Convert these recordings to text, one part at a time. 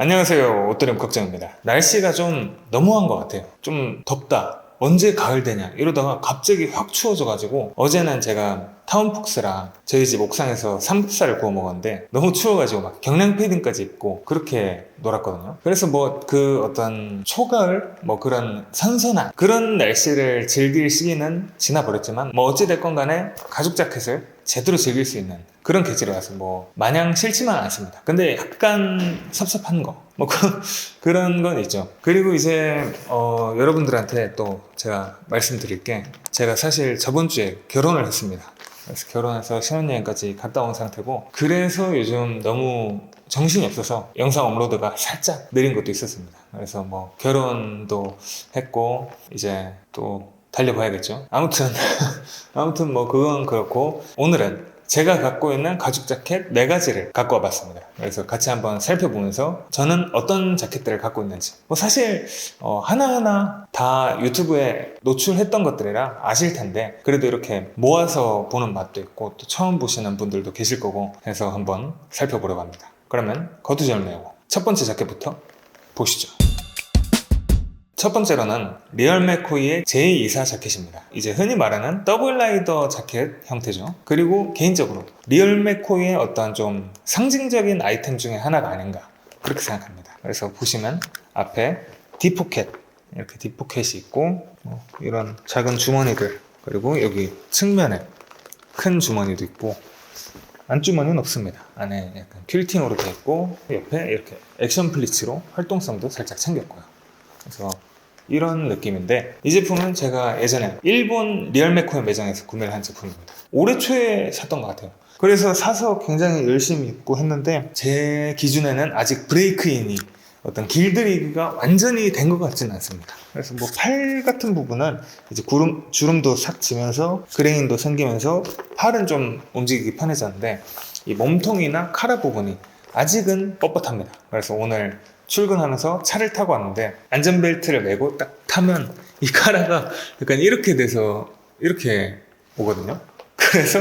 안녕하세요. 옷도림 걱정입니다. 날씨가 좀 너무한 것 같아요. 좀 덥다. 언제 가을 되냐 이러다가 갑자기 확 추워져가지고 어제는 제가 타운폭스랑 저희 집 옥상에서 삼겹살을 구워 먹었는데 너무 추워가지고 막 경량 패딩까지 입고 그렇게 놀았거든요. 그래서 뭐 그 어떤 초가을 뭐 그런 선선한 그런 날씨를 즐길 시기는 지나버렸지만 뭐 어찌됐건 간에 가죽 자켓을 제대로 즐길 수 있는 그런 계절에 와서 뭐 마냥 싫지만 않습니다. 근데 약간 섭섭한 거. 뭐 그, 그런 건 있죠. 그리고 이제 어, 여러분들한테 또 제가 말씀드릴 게 제가 사실 저번 주에 결혼을 했습니다. 그래서 결혼해서 신혼여행까지 갔다 온 상태고 그래서 요즘 너무 정신이 없어서 영상 업로드가 살짝 느린 것도 있었습니다. 그래서 뭐 결혼도 했고 이제 또 달려봐야겠죠. 아무튼 아무튼 뭐 그건 그렇고 오늘은 제가 갖고 있는 가죽 자켓 네 가지를 갖고 와봤습니다. 그래서 같이 한번 살펴보면서 저는 어떤 자켓들을 갖고 있는지 뭐 사실 어, 하나하나 다 유튜브에 노출했던 것들이라 아실 텐데 그래도 이렇게 모아서 보는 맛도 있고 또 처음 보시는 분들도 계실 거고 해서 한번 살펴보려고 합니다. 그러면 거두절을 내고 첫 번째 자켓부터 보시죠. 첫 번째로는 리얼 맥코이의 제24 자켓입니다. 이제 흔히 말하는 더블 라이더 자켓 형태죠. 그리고 개인적으로 리얼 맥코이의 어떤 좀 상징적인 아이템 중에 하나가 아닌가 그렇게 생각합니다. 그래서 보시면 앞에 디포켓 이렇게 디포켓이 있고 뭐 이런 작은 주머니들 그리고 여기 측면에 큰 주머니도 있고 안주머니는 없습니다. 안에 약간 퀼팅으로 되어 있고 옆에 이렇게 액션 플리츠로 활동성도 살짝 챙겼고요. 그래서 이런 느낌인데 이 제품은 제가 예전에 일본 리얼메코의 매장에서 구매를 한 제품입니다. 올해 초에 샀던 것 같아요. 그래서 사서 굉장히 열심히 입고 했는데 제 기준에는 아직 브레이크인이 어떤 길들이기가 완전히 된 것 같지는 않습니다. 그래서 뭐 팔 같은 부분은 이제 구름, 주름도 싹 지면서 그레인도 생기면서 팔은 좀 움직이기 편해졌는데 이 몸통이나 카라 부분이 아직은 뻣뻣합니다. 그래서 오늘 출근하면서 차를 타고 왔는데 안전벨트를 매고 딱 타면 이 카라가 약간 이렇게 돼서 이렇게 오거든요. 그래서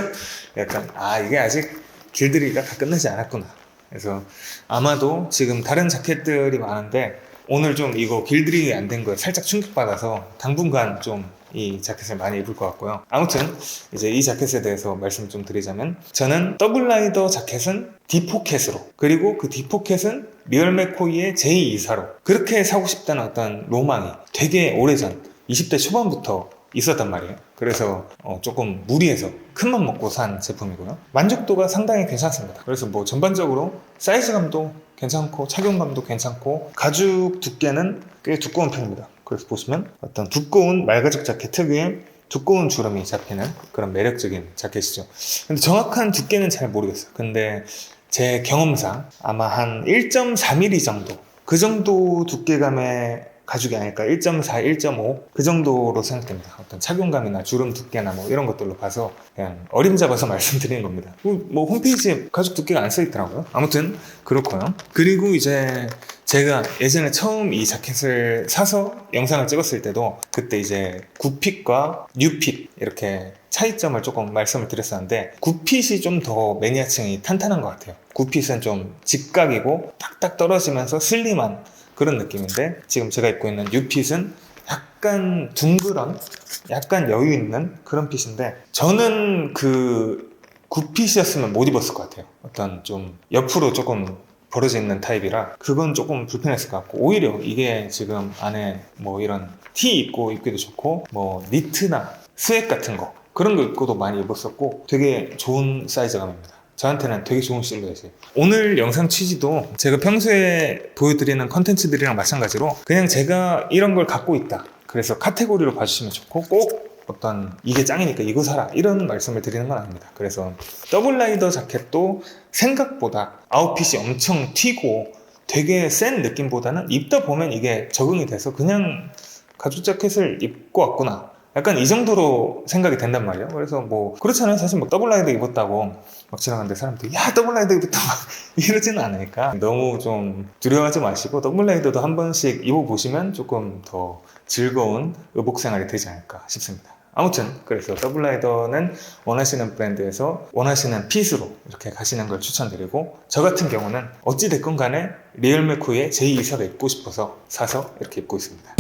약간 아 이게 아직 길들이기가 다 끝나지 않았구나. 그래서 아마도 지금 다른 자켓들이 많은데 오늘 좀 이거 길들이기 안 된 거에 살짝 충격받아서 당분간 좀 이 자켓을 많이 입을 것 같고요. 아무튼 이제 이 자켓에 대해서 말씀 좀 드리자면 저는 더블 라이더 자켓은 디포켓으로 그리고 그 디포켓은 리얼 맥코이의 제2사로 그렇게 사고 싶다는 어떤 로망이 되게 오래전 20대 초반부터 있었단 말이에요. 그래서 어, 조금 무리해서 큰 맘 먹고 산 제품이고요. 만족도가 상당히 괜찮습니다. 그래서 뭐 전반적으로 사이즈감도 괜찮고 착용감도 괜찮고 가죽 두께는 꽤 두꺼운 편입니다. 그래서 보시면 어떤 두꺼운 말가죽 자켓 특유의 두꺼운 주름이 잡히는 그런 매력적인 자켓이죠. 근데 정확한 두께는 잘 모르겠어요. 근데 제 경험상 아마 한 1.4mm 정도 그 정도 두께감의 가죽이 아닐까 1.4, 1.5 그 정도로 생각됩니다. 어떤 착용감이나 주름 두께나 뭐 이런 것들로 봐서 그냥 어림잡아서 말씀드리는 겁니다. 뭐 홈페이지에 가죽 두께가 안 써 있더라고요. 아무튼 그렇고요. 그리고 이제 제가 예전에 처음 이 자켓을 사서 영상을 찍었을 때도 그때 이제 구핏과 뉴핏 이렇게 차이점을 조금 말씀을 드렸었는데 구핏이 좀 더 매니아층이 탄탄한 것 같아요. 구핏은 좀 직각이고 딱딱 떨어지면서 슬림한 그런 느낌인데 지금 제가 입고 있는 뉴핏은 약간 둥그런 약간 여유 있는 그런 핏인데 저는 그 굿핏이었으면 못 입었을 것 같아요. 어떤 좀 옆으로 조금 있는 타입이라 그건 조금 불편했을 것 같고 오히려 이게 지금 안에 뭐 이런 티 입고 입기도 좋고 뭐 니트나 스웨트 같은 거 그런 거 입고도 많이 입었었고 되게 좋은 사이즈감입니다. 저한테는 되게 좋은 실루엣이에요. 오늘 영상 취지도 제가 평소에 보여드리는 컨텐츠들이랑 마찬가지로 그냥 제가 이런 걸 갖고 있다. 그래서 카테고리로 봐주시면 좋고 꼭 어떤 이게 짱이니까 이거 사라 이런 말씀을 드리는 건 아닙니다. 그래서 더블 라이더 자켓도 생각보다 아웃핏이 엄청 튀고 되게 센 느낌보다는 입다 보면 이게 적응이 돼서 그냥 가죽 자켓을 입고 왔구나. 약간 이 정도로 생각이 된단 말이에요. 그래서 뭐 그렇잖아요. 사실 뭐 더블 라이더 입었다고 막 지나가는데 사람들이 야 더블 라이더 입었다 막 이러지는 않으니까 너무 좀 두려워하지 마시고 더블 라이더도 한 번씩 입어보시면 조금 더 즐거운 의복 생활이 되지 않을까 싶습니다. 아무튼 그래서 더블라이더는 원하시는 브랜드에서 원하시는 핏으로 이렇게 가시는 걸 추천드리고 저 같은 경우는 어찌됐건 간에 리얼 맥코이의 제2사가 입고 싶어서 사서 이렇게 입고 있습니다.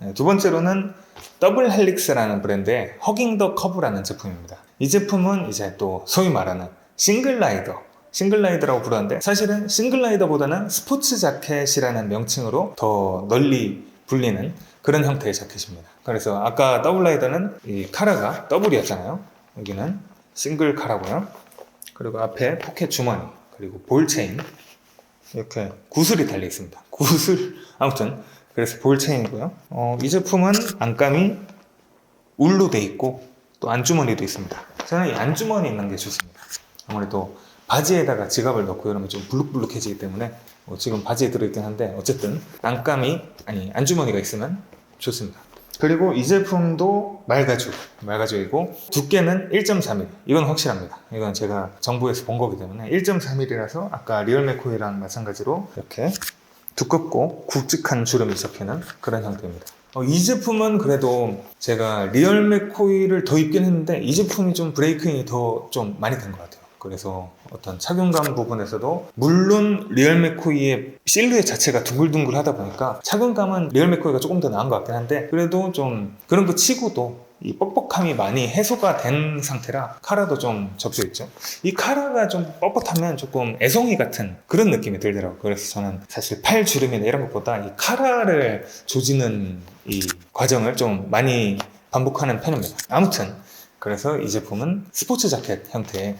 네, 두 번째로는 더블 헬릭스라는 브랜드의 허깅 더 커브라는 제품입니다. 이 제품은 이제 또 소위 말하는 싱글 라이더, 싱글 라이더라고 부르는데 사실은 싱글 라이더보다는 스포츠 자켓이라는 명칭으로 더 널리 불리는 그런 형태의 자켓입니다. 그래서 아까 더블 라이더는 이 카라가 더블이었잖아요. 여기는 싱글 카라고요. 그리고 앞에 포켓 주머니, 그리고 볼 체인 이렇게 구슬이 달려 있습니다. 구슬 아무튼 그래서 볼 체인이고요. 어, 이 제품은 안감이 울로 돼 있고 또 안주머니도 있습니다. 저는 이 안주머니 있는 게 좋습니다. 아무래도 바지에다가 지갑을 넣고 이러면 좀 불룩불룩해지기 때문에 뭐 지금 바지에 들어있긴 한데 어쨌든 안감이 아니 안주머니가 있으면 좋습니다. 그리고 이 제품도 말가죽, 말가죽이고 두께는 1.3mm. 이건 확실합니다. 이건 제가 정부에서 본 거기 때문에 1.3mm라서 아까 리얼 맥코이랑 마찬가지로 이렇게 두껍고 굵직한 주름이 잡히는 그런 형태입니다. 어, 이 제품은 그래도 제가 리얼 맥코이를 더 입긴 했는데 이 제품이 좀 브레이크인이 더 좀 많이 된 것 같아요. 그래서 어떤 착용감 부분에서도 물론 리얼 맥코이의 실루엣 자체가 둥글둥글 하다 보니까 착용감은 리얼 맥코이가 조금 더 나은 것 같긴 한데 그래도 좀 그런 거 치고도 이 뻑뻑함이 많이 해소가 된 상태라 카라도 좀 접수 있죠. 이 카라가 좀 뻣뻣하면 조금 애송이 같은 그런 느낌이 들더라고요. 그래서 저는 사실 팔 주름이나 이런 것보다 이 카라를 조지는 이 과정을 좀 많이 반복하는 편입니다. 아무튼 그래서 이 제품은 스포츠 자켓 형태의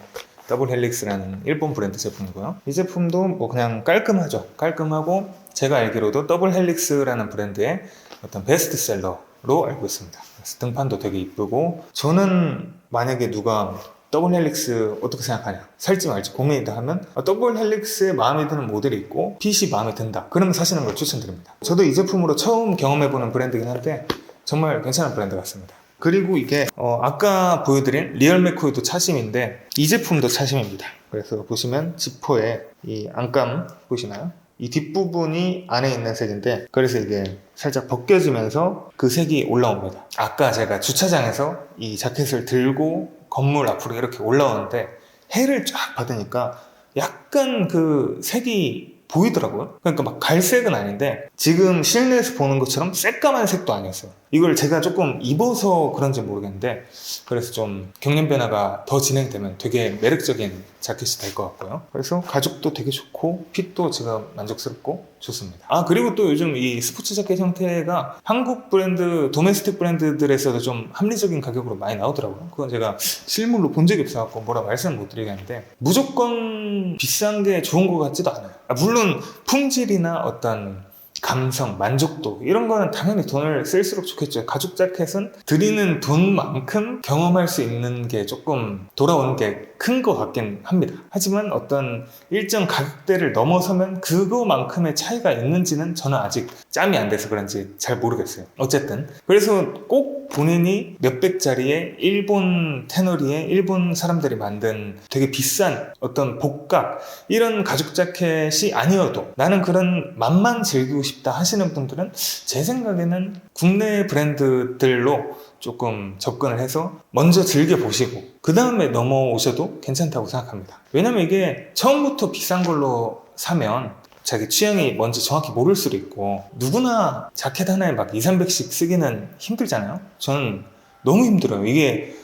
더블 헬릭스라는 일본 브랜드 제품이고요. 이 제품도 뭐 그냥 깔끔하죠. 깔끔하고 제가 알기로도 더블 헬릭스라는 브랜드의 어떤 베스트셀러로 알고 있습니다. 등판도 되게 이쁘고 저는 만약에 누가 더블 헬릭스 어떻게 생각하냐 살지 말지 고민이다 하면 아, 더블 헬릭스에 마음에 드는 모델이 있고 핏이 마음에 든다 그러면 사시는 걸 추천드립니다 저도 이 제품으로 처음 경험해보는 브랜드긴 한데 정말 괜찮은 브랜드 같습니다 그리고 이게 어, 아까 보여드린 리얼 맥코이도 차심인데 이 제품도 차심입니다. 그래서 보시면 지퍼에 이 안감 보시나요? 이 뒷부분이 안에 있는 색인데 그래서 이게 살짝 벗겨지면서 그 색이 올라옵니다. 아까 제가 주차장에서 이 자켓을 들고 건물 앞으로 이렇게 올라오는데 해를 쫙 받으니까 약간 그 색이 보이더라고요. 그러니까 막 갈색은 아닌데 지금 실내에서 보는 것처럼 새까만 색도 아니었어요. 이걸 제가 조금 입어서 그런지 모르겠는데 그래서 좀 경련 변화가 더 진행되면 되게 매력적인 자켓이 될 것 같고요. 그래서 가죽도 되게 좋고 핏도 제가 만족스럽고 좋습니다. 아 그리고 또 요즘 이 스포츠 자켓 형태가 한국 브랜드 도메스틱 브랜드들에서도 좀 합리적인 가격으로 많이 나오더라고요. 그건 제가 실물로 본 적이 없어갖고 뭐라 말씀을 못 드리겠는데 무조건 비싼 게 좋은 것 같지도 않아요. 아, 물론 품질이나 어떤 감성, 만족도 이런 거는 당연히 돈을 쓸수록 좋겠죠. 가죽 자켓은 드리는 돈만큼 경험할 수 있는 게 조금 돌아오는 게 큰 것 같긴 합니다. 하지만 어떤 일정 가격대를 넘어서면 그거만큼의 차이가 있는지는 저는 아직 짬이 안 돼서 그런지 잘 모르겠어요. 어쨌든 그래서 꼭 본인이 몇백짜리의 일본 테너리에 일본 사람들이 만든 되게 비싼 어떤 복각 이런 가죽 자켓이 아니어도 나는 그런 맛만 즐기고 싶다 하시는 분들은 제 생각에는 국내 브랜드들로 조금 접근을 해서 먼저 즐겨보시고 그 다음에 넘어오셔도 괜찮다고 생각합니다. 왜냐면 이게 처음부터 비싼 걸로 사면 자기 취향이 먼저 정확히 모를 수도 있고 누구나 자켓 하나에 막 2, 300씩 쓰기는 힘들잖아요. 저는 너무 힘들어요. 이게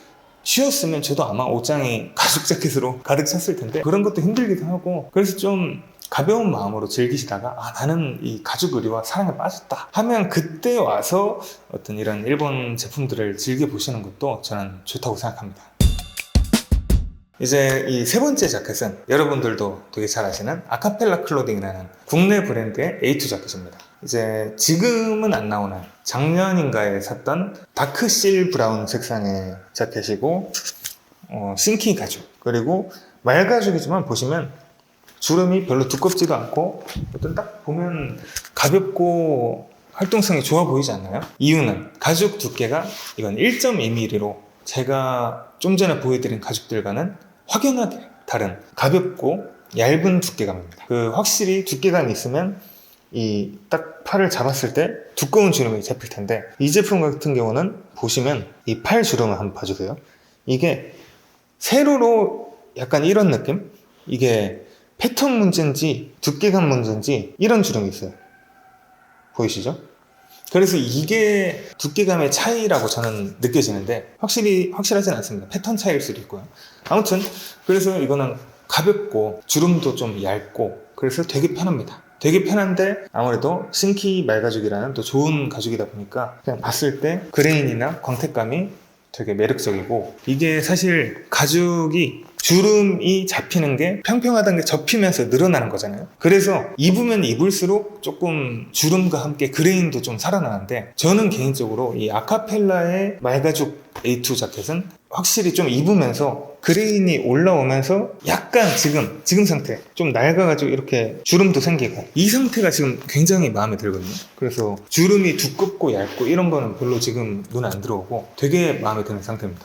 쉬웠으면 저도 아마 옷장이 가죽 자켓으로 가득 찼을 텐데 그런 것도 힘들기도 하고 그래서 좀 가벼운 마음으로 즐기시다가 아 나는 이 가죽 의류와 사랑에 빠졌다 하면 그때 와서 어떤 이런 일본 제품들을 즐겨 보시는 것도 저는 좋다고 생각합니다. 이제 이 세 번째 자켓은 여러분들도 되게 잘 아시는 아카펠라 클로딩이라는 국내 브랜드의 A2 자켓입니다. 이제 지금은 안 나오는 작년인가에 샀던 다크실 브라운 색상의 자켓이고 어, 싱키 가죽 그리고 말 가죽이지만 보시면 주름이 별로 두껍지도 않고 어떤 딱 보면 가볍고 활동성이 좋아 보이지 않나요? 이유는 가죽 두께가 이건 1.2mm로 제가 좀 전에 보여드린 가죽들과는 확연하게 다른 가볍고 얇은 두께감입니다. 그 확실히 두께감이 있으면 이 딱 팔을 잡았을 때 두꺼운 주름이 잡힐 텐데 이 제품 같은 경우는 보시면 이 팔 주름을 한번 봐주세요. 이게 세로로 약간 이런 느낌? 이게 패턴 문제인지 두께감 문제인지 이런 주름이 있어요. 보이시죠? 그래서 이게 두께감의 차이라고 저는 느껴지는데 확실히 확실하진 않습니다. 패턴 차이일 수도 있고요. 아무튼 그래서 이거는 가볍고 주름도 좀 얇고 그래서 되게 편합니다. 되게 편한데 아무래도 신키 말가죽이라는 또 좋은 가죽이다 보니까 그냥 봤을 때 그레인이나 광택감이 되게 매력적이고 이게 사실 가죽이 주름이 잡히는 게 평평하다는 게 접히면서 늘어나는 거잖아요. 그래서 입으면 입을수록 조금 주름과 함께 그레인도 좀 살아나는데 저는 개인적으로 이 아카펠라의 말가죽 A2 자켓은 확실히 좀 입으면서 그레인이 올라오면서 약간 지금 지금 상태 좀 낡아가지고 이렇게 주름도 생기고 이 상태가 지금 굉장히 마음에 들거든요. 그래서 주름이 두껍고 얇고 이런 거는 별로 지금 눈에 안 들어오고 되게 마음에 드는 상태입니다.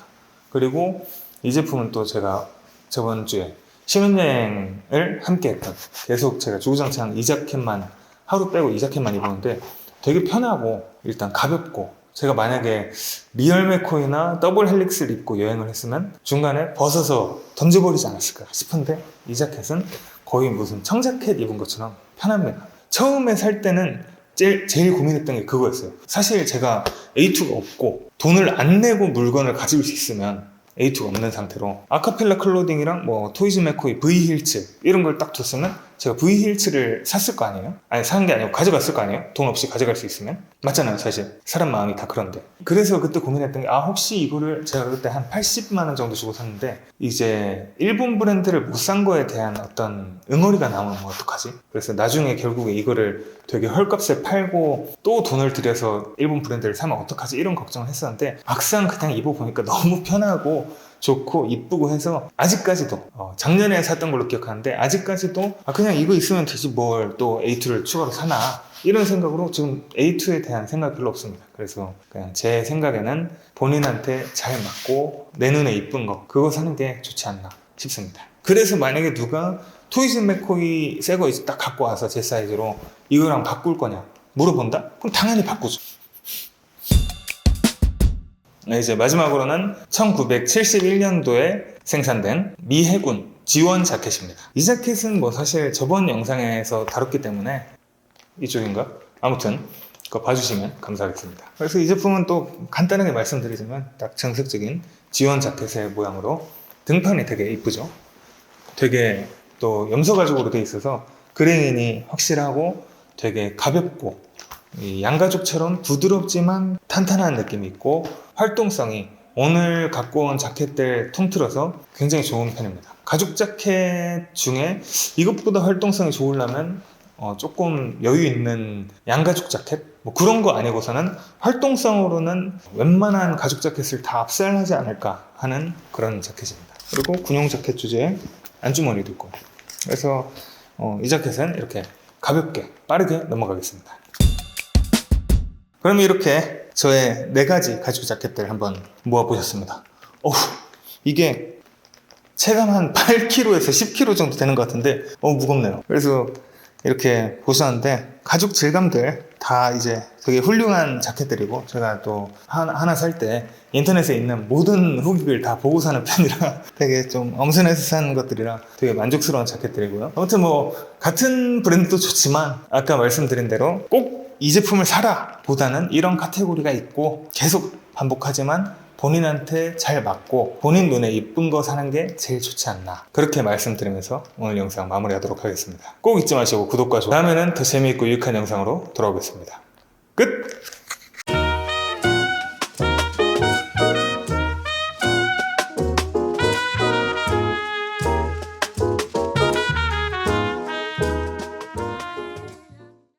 그리고 이 제품은 또 제가 저번 주에 신혼여행을 함께 했던 계속 제가 주구장창 이 자켓만 하루 빼고 이 자켓만 입었는데 되게 편하고 일단 가볍고 제가 만약에 리얼 맥코이나 더블 헬릭스를 입고 여행을 했으면 중간에 벗어서 던져버리지 않았을까 싶은데 이 자켓은 거의 무슨 청자켓 입은 것처럼 편합니다. 처음에 살 때는 제일, 제일 고민했던 게 그거였어요. 사실 제가 A2가 없고 돈을 안 내고 물건을 가질 수 있으면 A2가 없는 상태로 아카펠라 클로딩이랑 뭐 토이즈 맥코이 V 힐츠 이런 걸 딱 뒀으면 제가 V 힐츠를 샀을 거 아니에요? 아니 사는 게 아니고 가져갔을 거 아니에요? 돈 없이 가져갈 수 있으면 맞잖아요 사실 사람 마음이 다 그런데 그래서 그때 고민했던 게 아 혹시 이거를 제가 그때 한 80만 원 정도 주고 샀는데 이제 일본 브랜드를 못 산 거에 대한 어떤 응어리가 나오면 어떡하지? 그래서 나중에 결국에 이거를 되게 헐값에 팔고 또 돈을 들여서 일본 브랜드를 사면 어떡하지? 이런 걱정을 했었는데 막상 그냥 입어보니까 너무 편하고 좋고 이쁘고 해서 아직까지도 어, 작년에 샀던 걸로 기억하는데 아직까지도 아 그냥 이거 있으면 되지 뭘 또 A2를 추가로 사나 이런 생각으로 지금 A2에 대한 생각이 별로 없습니다. 그래서 그냥 제 생각에는 본인한테 잘 맞고 내 눈에 이쁜 거 그거 사는 게 좋지 않나 싶습니다. 그래서 만약에 누가 토이즈 맥코이 새거딱 갖고 와서 제 사이즈로 이거랑 바꿀 거냐 물어본다? 그럼 당연히 바꾸죠. 네, 이제 마지막으로는 1971년도에 생산된 미 해군 지원 자켓입니다. 이 자켓은 뭐 사실 저번 영상에서 다뤘기 때문에 이쪽인가? 아무튼 그거 봐주시면 감사하겠습니다. 그래서 이 제품은 또 간단하게 말씀드리자면 딱 정석적인 지원 자켓의 모양으로 등판이 되게 이쁘죠. 되게 또 염소 가죽으로 되어 있어서 그레인이 확실하고 되게 가볍고 이 양가죽처럼 부드럽지만 탄탄한 느낌이 있고 활동성이 오늘 갖고 온 자켓들 통틀어서 굉장히 좋은 편입니다. 가죽 자켓 중에 이것보다 활동성이 좋으려면 어, 조금 여유 있는 양가죽 자켓 뭐 그런 거 아니고서는 활동성으로는 웬만한 가죽 자켓을 다 압살하지 않을까 하는 그런 자켓입니다. 그리고 군용 자켓 주제에 안주머니도 있고 그래서 어, 이 자켓은 이렇게 가볍게 빠르게 넘어가겠습니다. 그럼 이렇게 저의 네 가지 가죽 자켓들 한번 모아보셨습니다. 어우, 이게 체감 한 8kg에서 10kg 정도 되는 것 같은데, 어 무겁네요. 그래서 이렇게 보셨는데, 가죽 질감들 다 이제 되게 훌륭한 자켓들이고, 제가 또 하나, 하나 살 때 인터넷에 있는 모든 후기를 다 보고 사는 편이라 되게 좀 엄선해서 산 것들이라 되게 만족스러운 자켓들이고요. 아무튼 뭐, 같은 브랜드도 좋지만, 아까 말씀드린 대로 꼭 이 제품을 사라 보다는 이런 카테고리가 있고 계속 반복하지만 본인한테 잘 맞고 본인 눈에 이쁜 거 사는 게 제일 좋지 않나 그렇게 말씀드리면서 오늘 영상 마무리하도록 하겠습니다. 꼭 잊지 마시고 구독과 좋아요. 다음에는 더 재미있고 유익한 영상으로 돌아오겠습니다